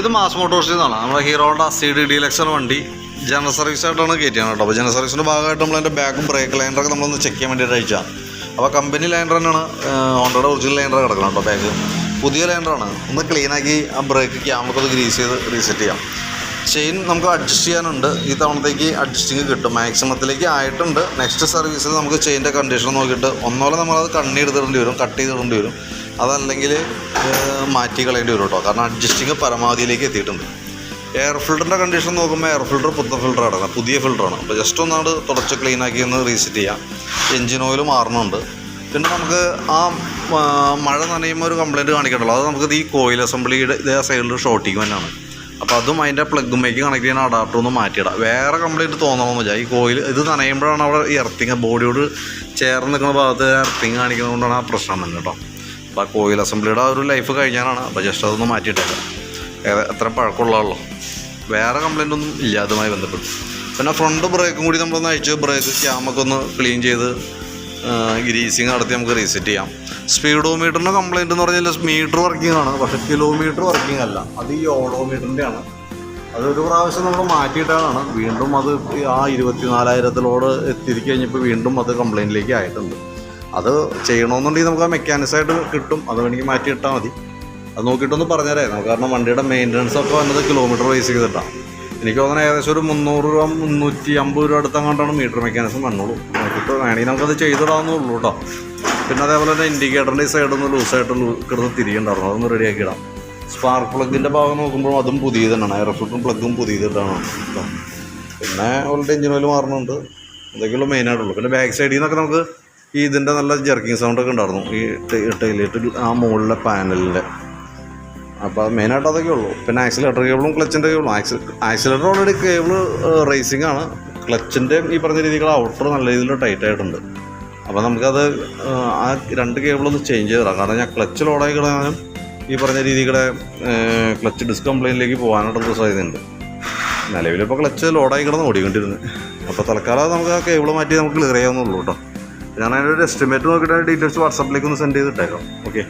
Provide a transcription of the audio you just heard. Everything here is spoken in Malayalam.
ഇത് മാസ് മോട്ടോഴ്സിൽ നിന്നാണ്. നമ്മുടെ ഹീറോയുടെ സി ഡി ഡീലക്സർ വണ്ടി ജനറൽ സർവീസ് ആയിട്ടാണ് കയറ്റിയാണ് കേട്ടോ. അപ്പോൾ ജനറൽ സർവീസിന്റെ ഭാഗമായിട്ട് നമ്മൾ അതിന്റെ ബാക്കും ബ്രേക്ക് ലൈനറൊക്കെ നമ്മളൊന്ന് ചെക്ക് ചെയ്യാൻ വേണ്ടിയിട്ട് അയച്ചാൽ അപ്പോൾ കമ്പനി ലൈനർ തന്നെയാണ് ഹോണ്ടയുടെ ഒറിജിനൽ ലൈനർ കിടക്കണം കേട്ടോ ബാക്ക് പുതിയ ലൈനറാണ് ഒന്ന് ക്ലീനാക്കി ആ ബ്രേക്ക് ക്യാമൊക്കെ ഒന്ന് ഗ്രീസ് ചെയ്ത് റീസെറ്റ് ചെയ്യാം. ചെയിൻ നമുക്ക് അഡ്ജസ്റ്റ് ചെയ്യാനുണ്ട്. ഈ തവണത്തേക്ക് അഡ്ജസ്റ്റിങ് കിട്ടും. മാക്സിമത്തിലേക്ക് ആയിട്ടുണ്ട്. നെക്സ്റ്റ് സർവീസിൽ നമുക്ക് ചെയിന്റെ കണ്ടീഷൻ നോക്കിയിട്ട് ഒന്നോലെ നമ്മളത് കണ്ണി എടുത്തിടേണ്ടി വരും കട്ട് ചെയ്തിടേണ്ടി വരും. അതല്ലെങ്കിൽ മാറ്റി കളയേണ്ടി വരും കേട്ടോ കാരണം അഡ്ജസ്റ്റിങ് പരമാവധിയിലേക്ക് എത്തിയിട്ടുണ്ട്. എയർ ഫിൽറ്ററിന്റെ കണ്ടീഷൻ നോക്കുമ്പോൾ എയർ ഫിൽറ്റർ പുത്ത ഫിൽറ്ററാണ് പുതിയ ഫിൽറ്ററാണ് അപ്പോൾ ജസ്റ്റ് ഒന്നാണ്ട് തുടച്ച് ക്ലീൻ ആക്കി ഒന്ന് റീസെറ്റ് ചെയ്യാം. എൻജിൻ ഓയിൽ മാറുന്നുണ്ട് പിന്നെ നമുക്ക് ആ ആ, മഴ നനയുമ്പോൾ ഒരു കംപ്ലയിന്റ് കാണിക്കണ്ടല്ലോ. അത് നമുക്ക് ഈ കോയിൽ അസംബ്ലിയുടെ ഇതേ സൈഡിൽ ഷോർട്ടിങ് തന്നെയാണ്. അപ്പോൾ അതും അതിന്റെ പ്ലഗുമേക്ക് കണക്ട് ചെയ്യുന്ന അഡാപ്റ്റർ ഒന്ന് മാറ്റിയിടാം. വേറെ കംപ്ലയിന്റ് തോന്നണമെന്ന് വെച്ചാൽ ഈ കോയിൽ ഇത് നനയുമ്പോഴാണ് അവിടെ ഈ എർത്തിങ് ബോഡിയോട് ചേർന്ന് നിൽക്കുന്ന ഭാഗത്ത് എർത്തിങ് കാണിക്കുന്നതുകൊണ്ടാണ് ആ പ്രശ്നം വന്നത് കേട്ടോ. അപ്പോൾ ആ കോയിൽ അസംബ്ലിയുടെ ആ ഒരു ലൈഫ് കഴിഞ്ഞാലാണ്. അപ്പോൾ ജസ്റ്റ് അതൊന്ന് മാറ്റിയിട്ടേക്കാം. എത്ര പഴക്കമുള്ളതാണല്ലോ. വേറെ കംപ്ലൈന്റ് ഒന്നും ഇല്ല അതുമായി ബന്ധപ്പെട്ട്. പിന്നെ ഫ്രണ്ട് ബ്രേക്കും കൂടി നമ്മളൊന്ന് അയച്ച്. ബ്രേക്ക് ക്യാമൊക്കെ ഒന്ന് ക്ലീൻ ചെയ്ത് ഗ്രീസിങ് നടത്തി നമുക്ക് റീസെറ്റ് ചെയ്യാം. സ്പീഡോമീറ്ററിന്റെ കംപ്ലൈന്റ് എന്ന് പറഞ്ഞാൽ മീറ്റർ വർക്കിംഗ് ആണ്. പക്ഷേ കിലോമീറ്റർ വർക്കിംഗ് അല്ല. അത് ഈ ഓഡോമീറ്ററിന്റെ ആണ്. അതൊരു പ്രാവശ്യം നമ്മൾ മാറ്റിയിട്ടാണ്. വീണ്ടും അത് ആ ഇരുപത്തി നാലായിരത്തിലോട് എത്തിരിക്കഴിഞ്ഞപ്പോൾ വീണ്ടും അത് കംപ്ലൈന്റിലേക്ക് ആയിട്ടുണ്ട്. അത് ചെയ്യണമെന്നുണ്ടെങ്കിൽ നമുക്ക് ആ മെക്കാനിക്സായിട്ട് കിട്ടും. അത് വേണമെങ്കിൽ മാറ്റി ഇട്ടാൽ മതി. അത് നോക്കിയിട്ടൊന്ന് പറഞ്ഞുതരാം. നമുക്ക് കാരണം വണ്ടിയുടെ മെയിന്റനൻസ് ഒക്കെ വന്നത് കിലോമീറ്റർ വൈസ് ചെയ്തിട്ടാണ് എനിക്ക് തോന്നുന്നത് ഏകദേശം ഒരു മുന്നൂറ് രൂപ മുന്നൂറ്റി അമ്പത് രൂപ അടുത്തങ്ങോട്ടാണ് മീറ്റർ മെക്കാനിസം വന്നോളൂ നോക്കിയിട്ട് വേണമെങ്കിൽ നമുക്കത് ചെയ്തിടാവുന്നേ ഉള്ളൂ കേട്ടോ പിന്നെ അതേപോലെ തന്നെ ഇൻഡിക്കേറ്ററിന്റെ സൈഡൊന്ന് ലൂസായിട്ട് കിടന്ന് തിരിയുണ്ടായിരുന്നു അതൊന്ന് റെഡിയാക്കിയിടാം സ്പാർക്ക് പ്ലഗിന്റെ ഭാഗം നോക്കുമ്പോൾ അതും പുതിയത് തന്നെയാണ്. എയർ ഫിൽറ്ററും പ്ലഗും പുതിയതിട്ടാണ് കേട്ടോ പിന്നെ ഓൾറെഡി എഞ്ചിൻ ഓയിൽ മാറുന്നുണ്ട് ഇതൊക്കെയുള്ളൂ മെയിനായിട്ടുള്ളൂ പിന്നെ ബാക്ക് സൈഡിൽ നിന്നൊക്കെ നമുക്ക് ഈ ഇതിന്റെ നല്ല ജെർക്കിങ് സൗണ്ടൊക്കെ ഉണ്ടായിരുന്നു. ഈ ടൈലേറ്റ് ആ മുകളിലെ പാനലിന്റെ അപ്പോൾ മെയിനായിട്ട് അതൊക്കെ ഉള്ളൂ. പിന്നെ ആക്സിലേറ്റർ കേബിളും ക്ലച്ചിന്റെ കേബിളും ആക്സി ആക്സിലേറ്റർ ഓൾറെഡി കേബിൾ റേസിംഗ് ആണ്. ക്ലച്ചിന്റെയും ഈ പറഞ്ഞ രീതിയിൽ ഔട്ടർ നല്ല രീതിയിൽ ടൈറ്റ് ആയിട്ടുണ്ട്. അപ്പോൾ നമുക്കത് ആ, രണ്ട് കേബിളൊന്ന് ചേഞ്ച് ചെയ്തിടാം കാരണം ഞാൻ ക്ലച്ച് ലോഡായി കിടന്നാലും ഈ പറഞ്ഞ രീതിയുടെ ക്ലച്ച് ഡിസ്ക് കംപ്ലൈന്റിലേക്ക് പോകാനായിട്ടുള്ള സാധ്യതയുണ്ട് നിലവിലിപ്പോൾ ക്ലച്ച് ലോഡായി കിടന്ന് ഓടിക്കൊണ്ടിരുന്നു. അപ്പോൾ തൽക്കാലം നമുക്ക് ആ കേബിൾ മാറ്റി നമുക്ക് ക്ലിയർ ചെയ്യാവുന്നുള്ളൂ കേട്ടോ. ഞാൻ അതിന്റെ ഒരു എസ്റ്റിമേറ്റ് നോക്കിയിട്ട് ഡീറ്റെയിൽസ് വാട്സാപ്പിലേക്ക് ഒന്ന് സെൻഡ് ചെയ്തിട്ടേക്കാം. ഓക്കെ